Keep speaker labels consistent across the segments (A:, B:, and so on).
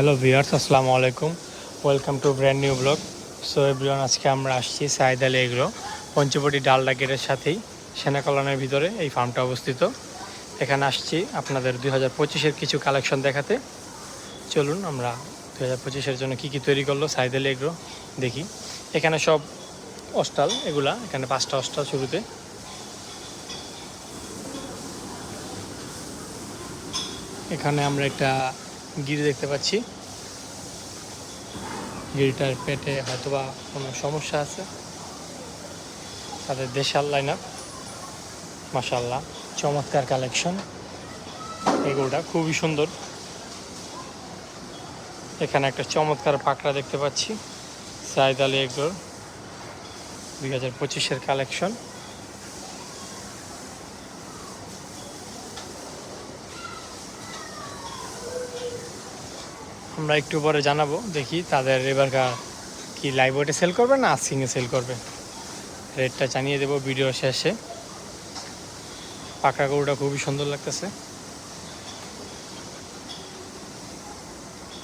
A: Hello viewers আসসালামু আলাইকুম। Welcome to brand new blog so everyone আজকে আমরা আসছি সাইদ আলী এগ্রো, পঞ্চবটি ডালডা গেটের সাথেই সেনা কলোনের ভিতরে এই ফার্মটা অবস্থিত। এখানে আসছি আপনাদের দুই হাজার পঁচিশের কিছু কালেকশন দেখাতে। চলুন আমরা দুই হাজার পঁচিশের জন্য কী কী তৈরি করল সাইদ আলী এগ্রো, দেখি। এখানে সব অস্টাল এগুলা, এখানে পাঁচটা অস্টাল শুরুতে। এখানে আমরা একটা গিরি দেখতে পাচ্ছি। গিরিটার পেটে হয়তোবা কোনো সমস্যা আছে। তাদের দেশাল লাইন আপ মাসাল্লাহ চমৎকার কালেকশন এগুলোটা খুবই সুন্দর। এখানে একটা চমৎকার পাকড়া দেখতে পাচ্ছি। সাইদ আলী এগোর দুই হাজার পঁচিশের কালেকশন আমরা একটু পরে জানাব, দেখি তাদের এবারকার কি লাইভ ওয়েটে সেল করবে না আস্কিংয়ে সেল করবে। রেটটা জানিয়ে দেবো ভিডিও শেষে। পাকড়া গরুটা খুবই সুন্দর লাগতেছে।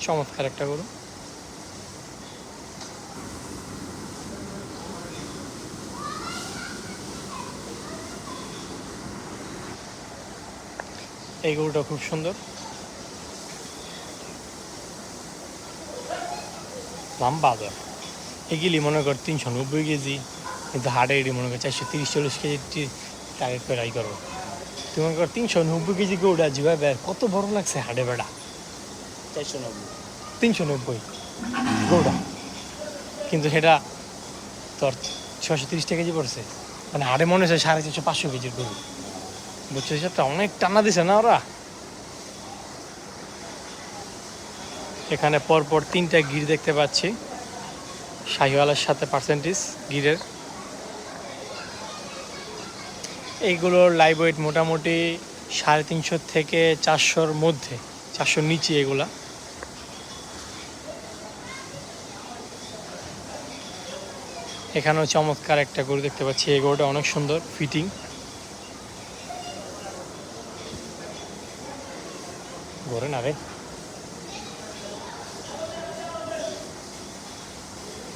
A: চমৎকার একটা গরু। এই গরুটা খুব সুন্দর। লম্বা তো এগুলি মনে কর তিনশো নব্বই কেজি কিন্তু হাটে এটি মনে কর চারশো তিরিশ চল্লিশ কেজি টার্গেট করে আই করব তুই মনে কর তিনশো নব্বই কেজি গৌড়া জিবা বের কত বড় লাগছে হাটে বেড়া?
B: চারশো নব্বই।
A: তিনশো নব্বই গৌড়া কিন্তু সেটা তোর ছশো তিরিশ টাকা কেজি পড়ছে। মানে হাটে মনে হচ্ছে সাড়ে চারশো পাঁচশো কেজির গরু। বুঝছ সেটা অনেক টানা দিছে না ওরা? এখানে পরপর তিনটা গির দেখতে পাচ্ছি। শাহিওয়ালার সাথে পার্সেন্টেজ গিরের। এইগুলোর লাইভ ওয়েট মোটামুটি সাড়ে তিনশো থেকে চারশোর মধ্যে, চারশোর নিচে এগুলা। এখানেও চমৎকার একটা গরু দেখতে পাচ্ছি। এই গরুটা অনেক সুন্দর ফিটিং ঘরে না রে?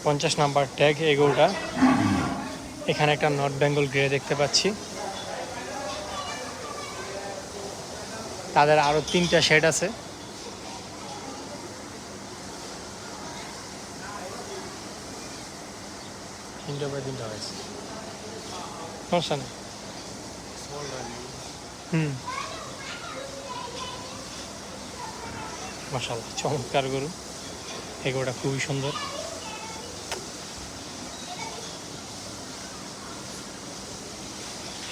A: পঞ্চাশ নাম্বার ট্যাগ এই গরুটা এখানে একটা নর্থ বেঙ্গল গ্রে দেখতে পাচ্ছি। তাদের আরও তিনটা শেড আছে। সমস্যা নেই। হুম। মাসাল্লাহ চমৎকার গরু। এই গরুটা খুবই সুন্দর।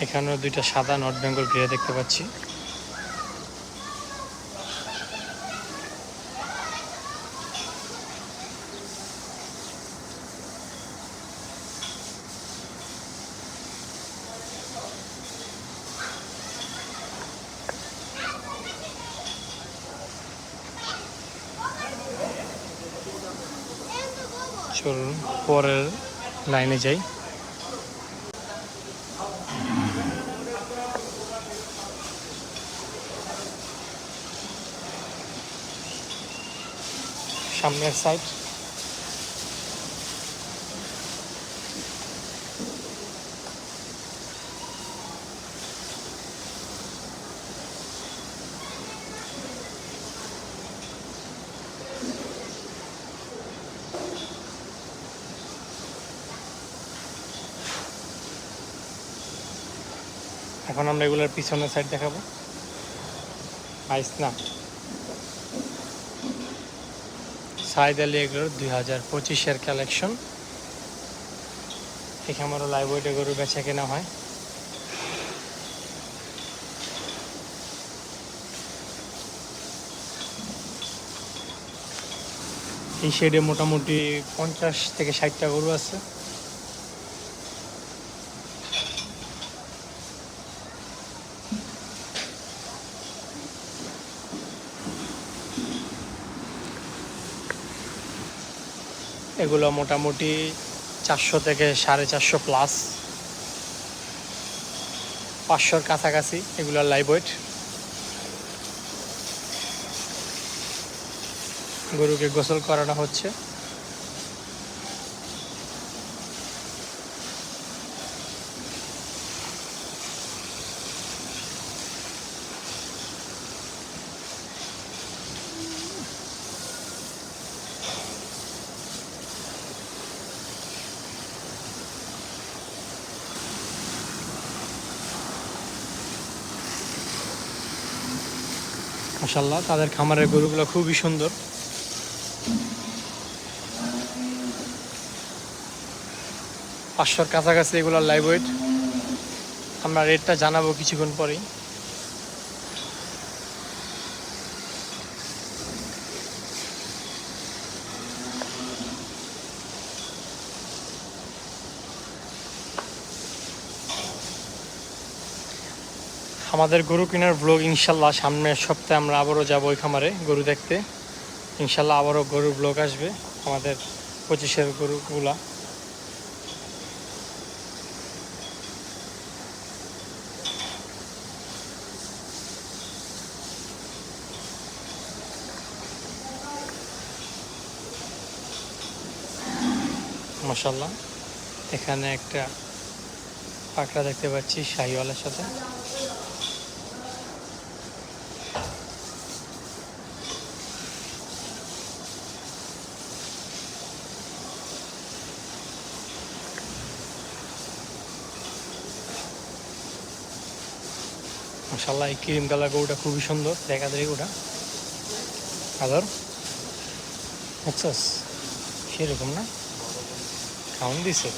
A: এখানেও দুইটা সাদা নর্থ বেঙ্গল গ্রে দেখতে পাচ্ছি। চলুন পরের লাইনে যাই। সামনের সাইড এখন আমরা এগুলোর পিছনের সাইড দেখাবো। আইস না? সাইদ আলী এগুলোর দুই হাজার পঁচিশের কালেকশন। এখানে আমারও লাইভ গরু বেচা কেনা হয়। এই শেডে মোটামুটি পঞ্চাশ থেকে ষাটটা গরু আছে। এগুলো মোটামুটি চারশো থেকে সাড়ে চারশো প্লাস পাঁচশোর কাছাকাছি এগুলোর লাইভ ওয়েট গরুকে গোসল করানো হচ্ছে। মাসাল্লাহ তাদের খামারের গরুগুলো খুবই সুন্দর। পাঁচশোর কাছাকাছি এগুলোর লাইভ ওয়েট আমরা রেটটা জানাব কিছুক্ষণ পরেই। আমাদের গরু কেনার ব্লগ ইনশাল্লাহ সামনের সপ্তাহে আমরা আবারও যাব ওই খামারে গরু দেখতে। ইনশাল্লাহ আবারও গরুর ব্লগ আসবে আমাদের পঁচিশের গরুগুলা। মাসাল্লাহ এখানে একটা পাকড়া দেখতে পাচ্ছি শাহিওয়ালার সাথে। মাসাল্লাহ এই ক্রিম কালার গরুটা খুবই সুন্দর, দেখা যায় গরুটা। আদর সেরকম না? খাওয়ান দিছে।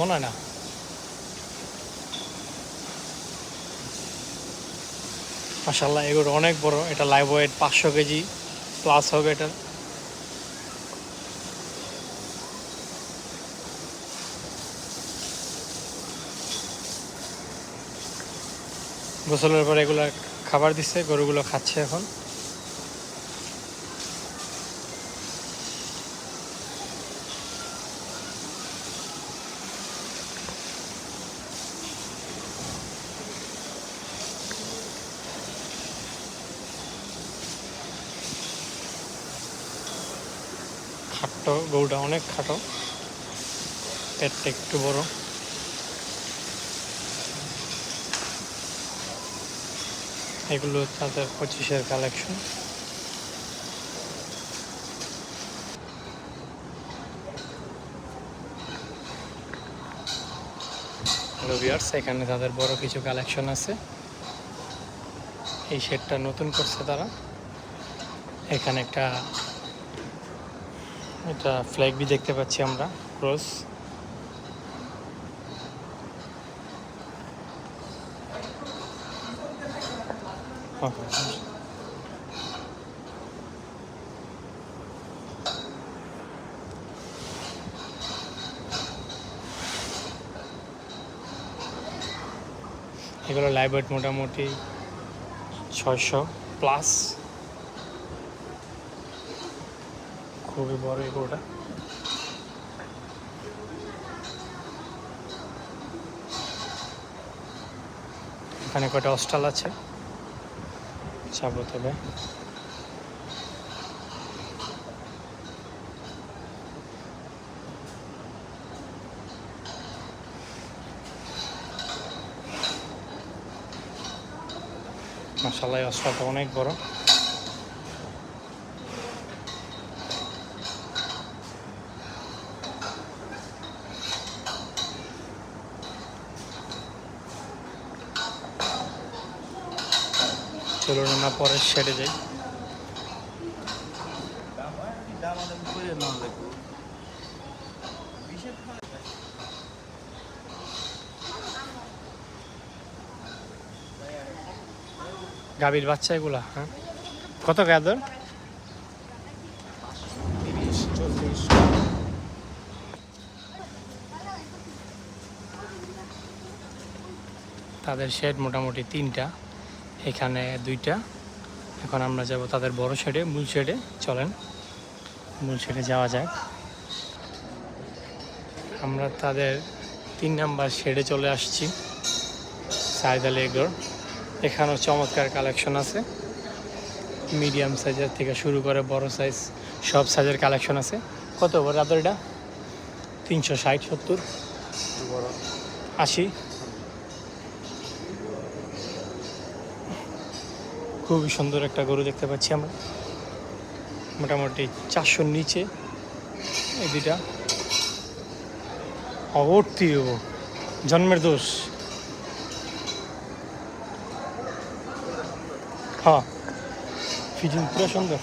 A: মনে হয় না। মাসাল্লাহ এগুলো অনেক বড়, এটা লাইভ ওয়েট পাঁচশো কেজি প্লাস হবে এটা। গোসলের পরে এগুলো খাবার দিচ্ছে গরুগুলো খাচ্ছে এখন। খাটো গরুটা অনেক খাটো। পেটটা একটু বড়। এগুলো তাদের পঁচিশের কালেকশন এখানে তাদের বড় কিছু কালেকশন আছে। এই শেডটা নতুন করছে তারা। এখানে একটা, এটা ফ্ল্যাগ বি দেখতে পাচ্ছি আমরা ক্রস এগুলো লাইভ ওয়েট মোটামুটি ছয়শো প্লাস খুবই বড় এগুলোটা। এখানে কয়টা হস্টাল আছে? যাব তবে। মাসাল্লাহ অস্ত্রটা অনেক বড়। চলুন আমরা পরের শেডে যাই। গাভীর বাচ্চা এগুলা হ্যাঁ? কত গাদর তাদের শেড মোটামুটি তিনটা। এখানে দুইটা। এখন আমরা যাব তাদের বড় শেডে মূল শেডে চলেন, মূল শেডে যাওয়া যাক। আমরা তাদের তিন নাম্বার শেডে চলে আসছি, সাইদ আলী এগ্রোর এখানেও চমৎকার কালেকশন আছে। মিডিয়াম সাইজের থেকে শুরু করে বড় সাইজ সব সাইজের কালেকশন আছে। কত বড় আপনার এটা? তিনশো ষাট, সত্তর? আশি? খুবই সুন্দর একটা গরু দেখতে পাচ্ছি আমরা। মোটামুটি চারশোর নিচে এই দুইটা। অবর্তি জন্মের দোষ। হ্যাঁ ফিজিং পুরো সুন্দর।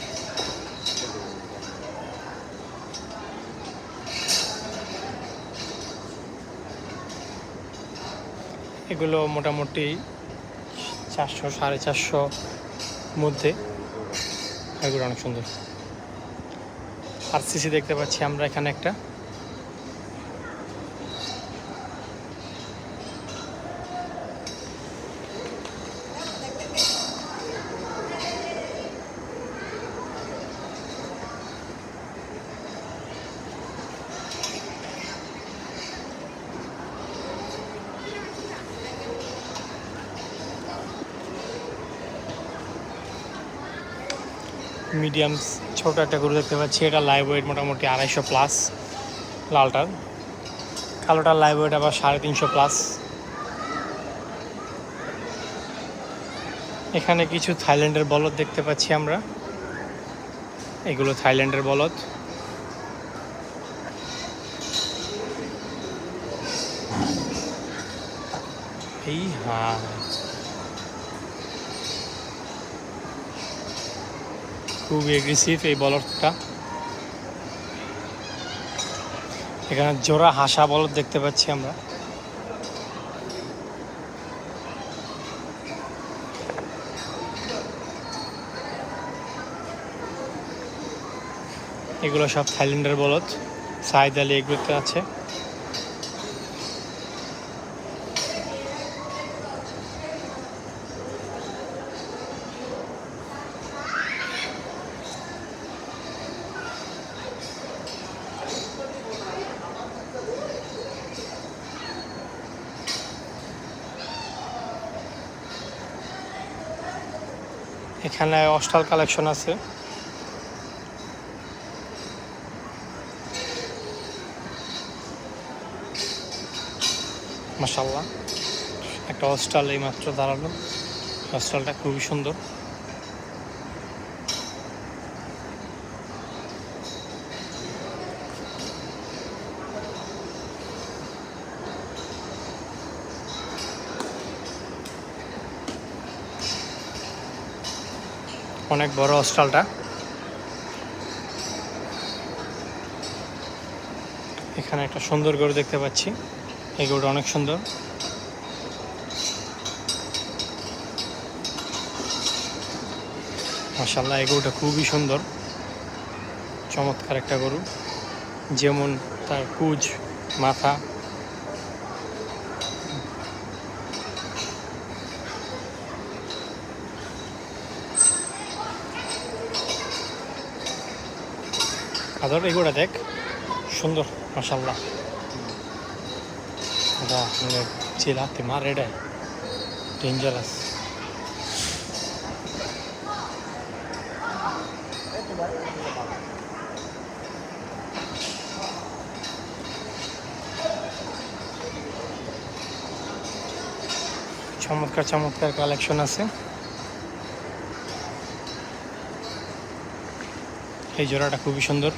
A: এগুলো মোটামুটি চারশো, সাড়ে চারশো মধ্যে। এগুলো অনেক সুন্দর। আর সিসি দেখতে পাচ্ছি আমরা এখানে একটা। মিডিয়াম ছোট একটা গরু দেখতে পাচ্ছি। এটা লাইভ ওয়েট মোটামুটি আড়াইশো প্লাস লালটার। কালোটার লাইভ ওয়েট আবার সাড়ে তিনশো প্লাস এখানে কিছু থাইল্যান্ডের বলদ দেখতে পাচ্ছি আমরা। এগুলো থাইল্যান্ডের বলদ। এই হ্যাঁ খুবই এগ্রেসিভ এই বলদটা এখানে জোড়া হাসা বলদ দেখতে পাচ্ছি আমরা। এগুলো সব থাইল্যান্ডের বলদ সাইদ আলী এগুলোতে আছে। এখানে অস্টাল কালেকশন আছে। মাসাল্লাহ একটা অস্টাল এই মাত্র দাঁড়াল। অস্টালটা খুবই সুন্দর। অনেক বড় হস্টালটা এখানে একটা সুন্দর গরু দেখতে পাচ্ছি। এই গরুটা অনেক সুন্দর। মাসাল্লাহ এই গরুটা খুবই সুন্দর। চমৎকার একটা গরু। যেমন তার কুজ, মাথা। আদর এগুলো দেখ। সুন্দর এটা মানে চিলাতে মার এটা ডেঞ্জারাস চমৎকার চমৎকার কালেকশন আছে। এই জোড়াটা খুবই সুন্দর।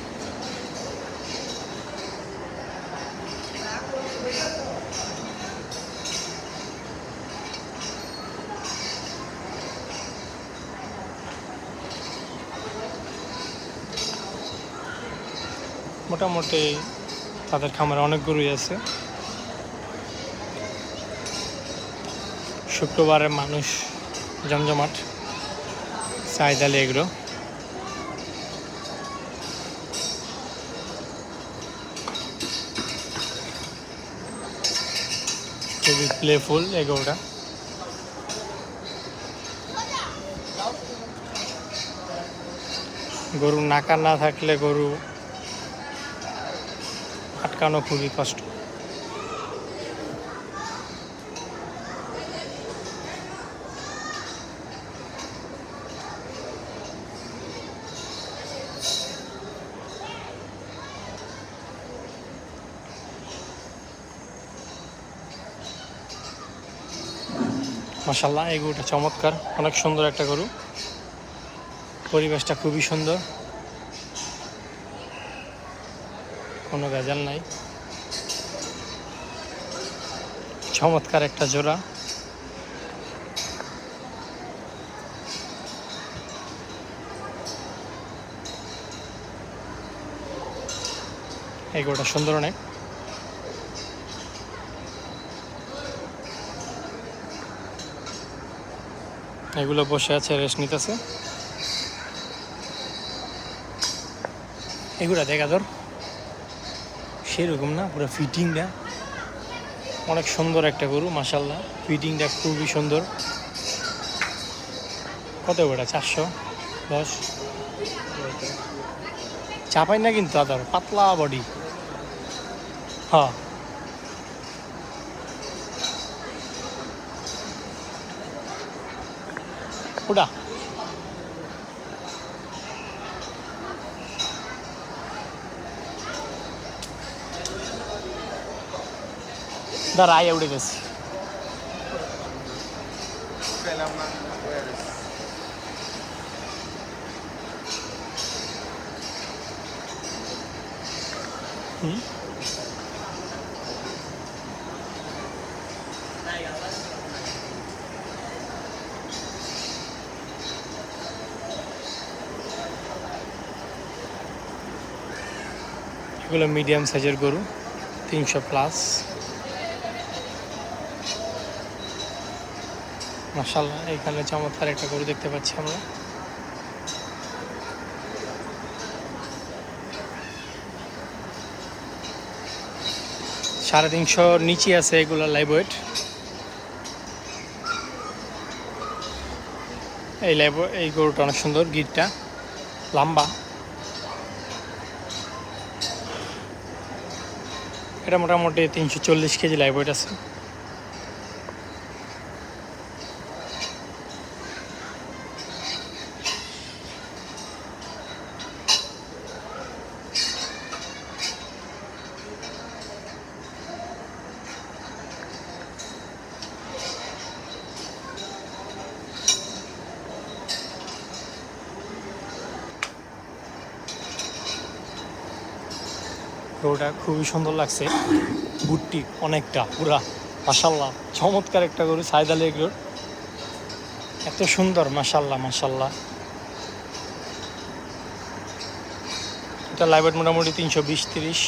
A: মোটামুটি তাদের খামারে অনেক গরুই আছে। শুক্রবারে মানুষ জমজমাট সাইদালি এগুলো খুবই প্লেফুল এগোটা গরু নাকা না থাকলে গরু আটকানো খুবই কষ্ট। মাসাল্লাহ এই গরুটা চমৎকার। অনেক সুন্দর একটা গরু। পরিবেশটা খুবই সুন্দর। কোনো ভেজাল নাই। চমৎকার একটা জোড়া। এই গরুটা সুন্দর অনেক। এগুলো বসে আছে রেস্ট নিতেছে। এগুলা দেখা ধর। সেরকম না, পুরো ফিটিংটা। অনেক সুন্দর একটা গরু মাসাল্লাহ ফিটিংটা খুবই সুন্দর। কত গোটা চারশো? দশ? চাপাই না কিন্তু আদার, পাতলা বডি হ্যাঁ। ওটা। দাঁড়া আয়
B: Kailangan
A: হুম এগুলো মিডিয়াম সাইজের গরু তিনশো প্লাস মাসাল্লাহ এখানে চমৎকার একটা গরু দেখতে পাচ্ছি আমরা। সাড়ে তিনশোর নিচে আছে এগুলো লাইভ ওয়েট এই লাইভ এই গরুটা অনেক সুন্দর গিটটা লম্বা। এটা মোটামুটি তিনশো চল্লিশ কেজি লাইভ ওয়েট আছে। গরুটা খুবই সুন্দর লাগছে। বুটটি অনেকটা, পুরা মাসাল্লাহ চমৎকার একটা গরু, সাইদ আলী এগুলোর এত সুন্দর মাসাল্লাহ মাসাল্লাহ এটা লাইভেট মোটামুটি তিনশো বিশ, তিরিশ।